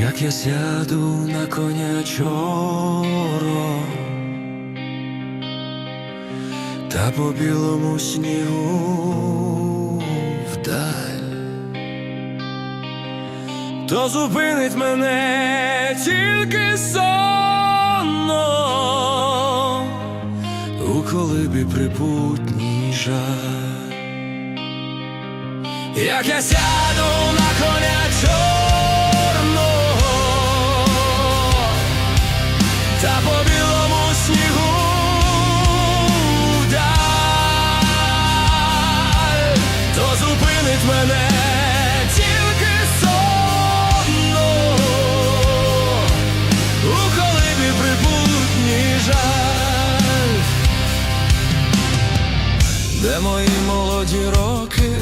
як я сяду на коня чоро, та по білому снігу вдаль, то зупинить мене тільки сонно у колибі припутній жаль. Як я сяду на коня чорного та по білому снігу то зупинить мене тільки сонно. У колибі прибутній жаль, де мої молоді роки.